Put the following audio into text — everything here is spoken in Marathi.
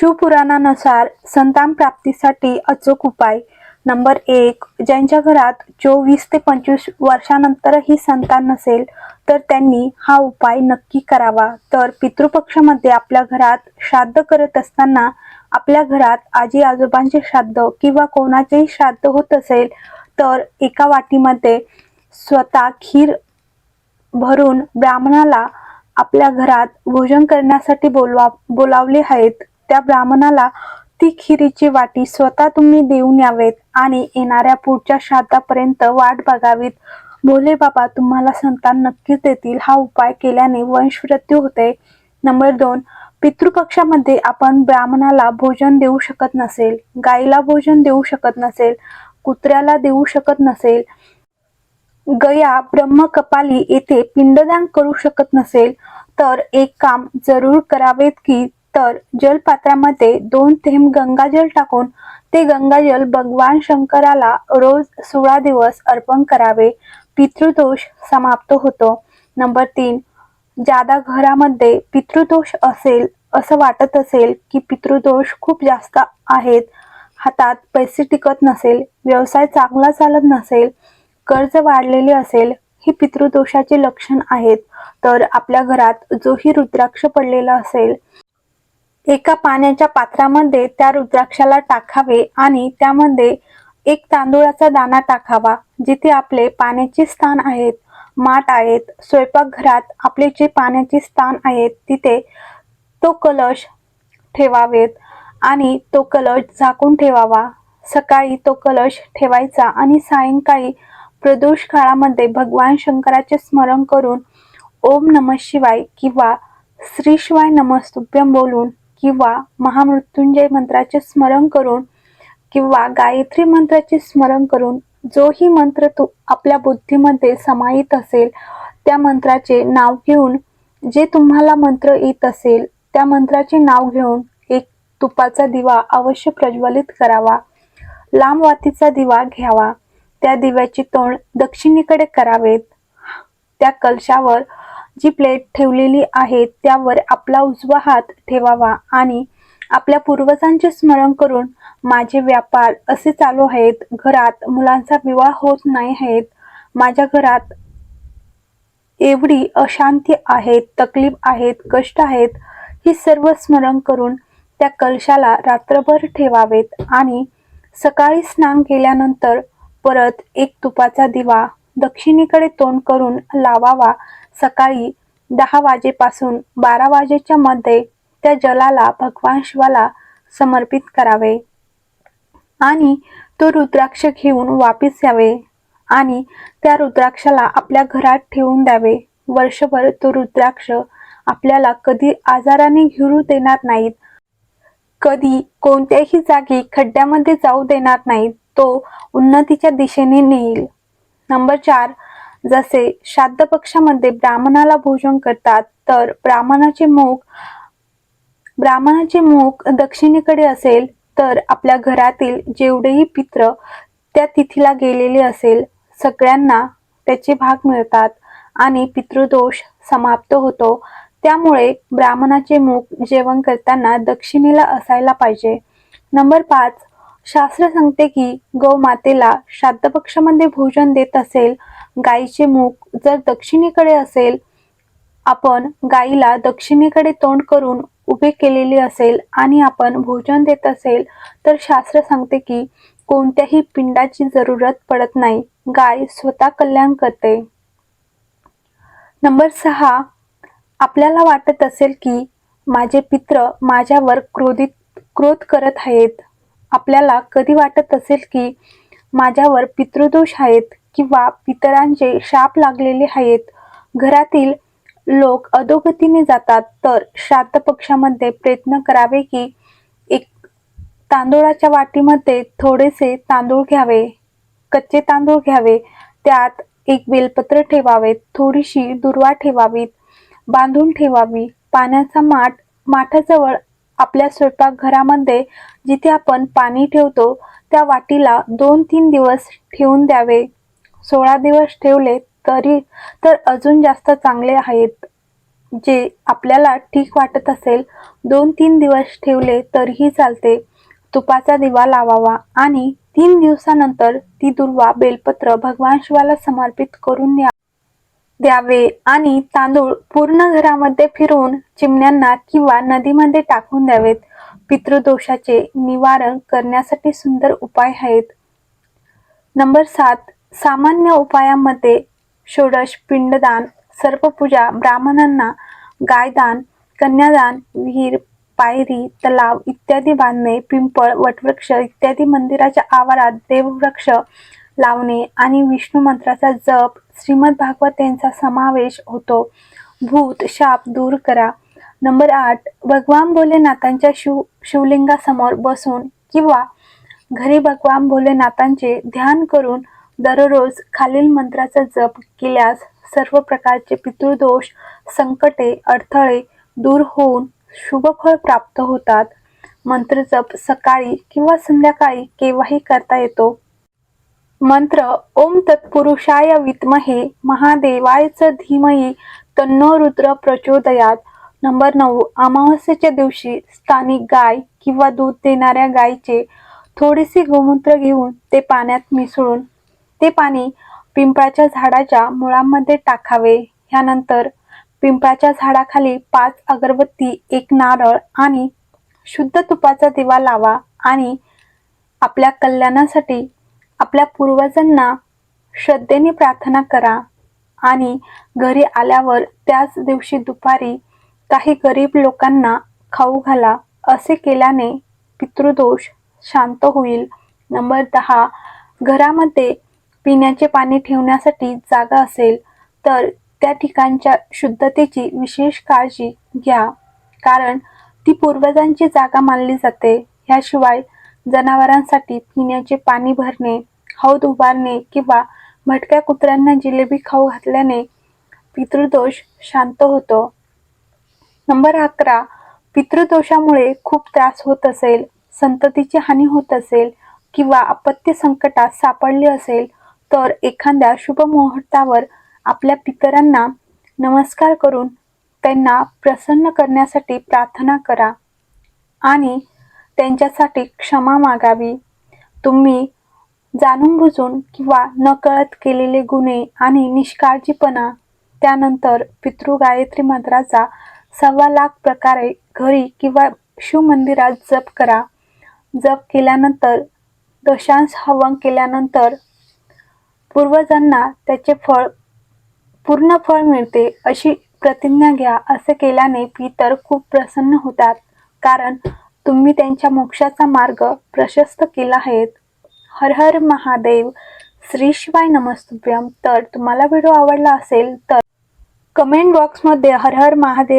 शिवपुराणानुसार संतान प्राप्तीसाठी अचूक उपाय. नंबर एक ज्यांच्या घरात चोवीस ते पंचवीस वर्षानंतरही संतान नसेल तर त्यांनी हा उपाय नक्की करावा. तर पितृपक्षामध्ये आपल्या घरात श्राद्ध करत असताना आपल्या घरात आजी आजोबांचे श्राद्ध किंवा कोणाचेही श्राद्ध होत असेल तर एका वाटीमध्ये स्वतः खीर भरून ब्राह्मणाला आपल्या घरात भोजन करण्यासाठी बोलवा बोलावले आहेत. त्या ब्राह्मणाला ती खिरीची वाटी स्वतः तुम्ही देऊन यावेत आणि येणाऱ्या पुढच्या श्राद्धापर्यंत वाट बघावीत. भोले बाबा तुम्हाला संतान नक्कीच देतील. हा उपाय केल्याने वंशवृद्धी होते. नंबर दोन. पितृपक्षामध्ये आपण ब्राह्मणाला भोजन देऊ शकत नसेल. गाईला भोजन देऊ शकत नसेल. कुत्र्याला देऊ शकत नसेल. गया ब्रह्मकपाली येथे पिंडदान करू शकत नसेल. तर एक काम जरूर करावेत की तर जलपात्रामध्ये दोन थेंब गंगाजल टाकून ते गंगाजल भगवान शंकराला रोज सोळा दिवस अर्पण करावे. पितृदोष समाप्त होतो. नंबर तीन ज्यादा घरामध्ये पितृदोष असेल असं वाटत असेल की पितृदोष खूप जास्त आहेत हातात पैसे टिकत नसेल व्यवसाय चांगला चालत नसेल कर्ज वाढलेले असेल ही पितृदोषाचे लक्षण आहेत. तर आपल्या घरात जोही रुद्राक्ष पडलेला असेल एका पाण्याच्या पात्रामध्ये त्या रुद्राक्षाला टाकावे आणि त्यामध्ये एक तांदूळाचा दाणा टाकावा जिथे आपले पाण्याचे स्थान आहेत माठ आहेत स्वयंपाकघरात आपले जे पाण्याचे स्थान आहेत तिथे तो कलश ठेवावेत आणि तो कलश झाकून ठेवावा. सकाळी तो कलश ठेवायचा आणि सायंकाळी प्रदोष काळामध्ये भगवान शंकराचे स्मरण करून ओम नम शिवाय किंवा श्री शिवाय नमस्तुभ्यम बोलून किंवा महामृत्युंजय मंत्राचे स्मरण करून किंवा गायत्री मंत्राचे स्मरण करून जोही मंत्र तू आपल्या बुद्धीमध्ये समाहित असेल त्या मंत्राचे नाव घेऊन जे तुम्हाला मंत्र येत असेल त्या मंत्राचे नाव घेऊन एक तुपाचा दिवा अवश्य प्रज्वलित करावा. लांब वातीचा दिवा घ्यावा. त्या दिव्याची तोंड दक्षिणेकडे करावेत. त्या कलशावर जी प्लेट ठेवलेली आहे त्यावर आपला उजवा हात ठेवावा आणि आपल्या पूर्वजांचे स्मरण करून माझे व्यापार असे चालू आहेत. घरात मुलांचा विवाह होत नाही आहेत. माझ्या घरात एवढी अशांती आहेत तकलीफ आहेत कष्ट आहेत. ही सर्व स्मरण करून त्या कलशाला रात्रभर ठेवावेत आणि सकाळी स्नान केल्यानंतर परत एक तुपाचा दिवा दक्षिणेकडे तोंड करून लावावा. सकाळी दहा वाजेपासून बारा वाजेच्या मध्ये त्या जलाला भगवान शिवाला समर्पित करावे. आणि तो रुद्राक्ष घेऊन वापिस यावे आणि त्या रुद्राक्षाला आपल्या घरात ठेवून द्यावे. वर्षभर तो रुद्राक्ष आपल्याला कधी आजाराने घेरू देणार नाहीत. कधी कोणत्याही जागी खड्ड्यामध्ये जाऊ देणार नाहीत. तो उन्नतीच्या दिशेने नेईल. नंबर चार जसे श्राद्ध पक्षामध्ये ब्राह्मणाला भोजन करतात तर ब्राह्मणाचे मुख ब्राह्मणाचे मुख दक्षिणेकडे असेल तर आपल्या घरातील जेवढेही पित्र त्या तिथीला गेलेले असेल सगळ्यांना त्याचे भाग मिळतात आणि पितृदोष समाप्त होतो. त्यामुळे ब्राह्मणाचे मुख जेवण करताना दक्षिणेला असायला पाहिजे. नंबर पाच शास्त्र सांगते की गौमातेला श्राद्ध पक्षामध्ये भोजन देत असेल गाईचे मुख जर दक्षिणेकडे असेल आपण गाईला दक्षिणेकडे तोंड करून उभे केलेले असेल आणि आपण भोजन देत असेल तर शास्त्र सांगते की कोणत्याही पिंडाची जरूरत पडत नाही. गाय स्वतः कल्याण करते. नंबर सहा. आपल्याला वाटत असेल की माझे पित्र माझ्यावर क्रोधित क्रोध करत आहेत. आपल्याला कधी वाटत असेल की माझ्यावर पितृदोष आहेत किंवा पितरांचे शाप लागलेले आहेत घरातील लोक अधोगतीने जातात तर श्राद्ध पक्षामध्ये प्रयत्न करावे की एक तांदूळाच्या वाटीमध्ये थोडेसे तांदूळ घ्यावे कच्चे तांदूळ घ्यावे त्यात एक बेलपत्र ठेवावे थोडीशी दुर्वा ठेवावीत बांधून ठेवावी पाण्याचा माठ माठाजवळ आपल्या स्वयंपाकघरामध्ये जिथे आपण पाणी ठेवतो त्या वाटीला दोन तीन दिवस ठेवून द्यावे. सोळा दिवस ठेवले तरी तर अजून जास्त चांगले आहेत. जे आपल्याला ठीक वाटत असेल दोन तीन दिवस ठेवले तरीही चालते. तुपाचा दिवा लावावा आणि तीन दिवसानंतर ती दुर्वा बेलपत्र भगवान शिवाला समर्पित करून द्या द्यावे आणि तांदूळ पूर्ण घरामध्ये फिरवून चिमण्यांना किंवा नदीमध्ये टाकून द्यावेत. पितृदोषाचे निवारण करण्यासाठी सुंदर उपाय आहेत. नंबर सात सामान्य उपायांमध्ये षोडश पिंडदान सर्पपूजा ब्राह्मणांना गायदान कन्यादान विहीर पायरी तलाव इत्यादी बांधणे पिंपळ वटवृक्ष इत्यादी मंदिराच्या आवारात देववृक्ष लावणे आणि विष्णू मंत्राचा जप श्रीमद भागवत यांचा समावेश होतो. भूत शाप दूर करा. नंबर आठ भगवान भोलेनाथांच्या शिव शिवलिंगासमोर बसून किंवा घरी भगवान भोलेनाथांचे ध्यान करून दररोज खालील मंत्राचा जप केल्यास सर्व प्रकारचे पितृदोष संकटे अडथळे दूर होऊन शुभफळ प्राप्त होतात. मंत्र जप सकाळी किंवा संध्याकाळी केव्हाही करता येतो. मंत्र ओम तत्पुरुषाय विद्महे महादेवायच धीमही तन्नो रुद्र प्रचोदयात. नंबर नऊ अमावस्येच्या दिवशी स्थानिक गाय किंवा दूध देणाऱ्या गायीचे थोडेसे गोमूत्र घेऊन ते पाण्यात मिसळून ते पाणी पिंपळाच्या झाडाच्या मुळांमध्ये टाकावे. ह्यानंतर पिंपळाच्या झाडाखाली पाच अगरबत्ती एक नारळ आणि शुद्ध तुपाचा दिवा लावा आणि आपल्या कल्याणासाठी आपल्या पूर्वजांना श्रद्धेने प्रार्थना करा. आणि घरी आल्यावर त्याच दिवशी दुपारी काही गरीब लोकांना खाऊ घाला. असे केल्याने पितृदोष शांत होईल. नंबर दहा. घरामध्ये पिण्याचे पाणी ठेवण्यासाठी जागा असेल तर त्या ठिकाणच्या शुद्धतेची विशेष काळजी घ्या. कारण ती पूर्वजांची जागा मानली जाते. ह्याशिवाय जनावरांसाठी पिण्याचे पाणी भरणे हौद उभारणे किंवा भटक्या कुत्र्यांना जिलेबी खाऊ घातल्याने पितृदोष शांत होतो. नंबर अकरा. पितृदोषामुळे खूप त्रास होत असेल संततीची हानी होत असेल किंवा आपत्ती संकटात सापडले असेल तर एखाद्या शुभ मुहूर्तावर आपल्या पितरांना नमस्कार करून त्यांना प्रसन्न करण्यासाठी प्रार्थना करा. आणि त्यांच्यासाठी क्षमा मागावी. तुम्ही जाणून बुजून किंवा नकळत केलेले गुन्हे आणि निष्काळजीपणा त्यानंतर पितृ गायत्री मंत्राचा सव्वा लाख प्रकारे घरी किंवा शिवमंदिरात जप करा. जप केल्यानंतर दशांश हवन केल्यानंतर पूर्वजांना त्याचे फळ पूर्ण फळ मिळते अशी प्रतिज्ञा घ्या असे केल्याने पितर खूप प्रसन्न होतात. कारण तुम्ही त्यांच्या मोक्षाचा मार्ग प्रशस्त केला आहेत. हर हर महादेव श्री शिवाय नमस्तुभ्यम तर तुम्हाला व्हिडिओ आवडला असेल तर कमेंट बॉक्समध्ये हर हर महादेव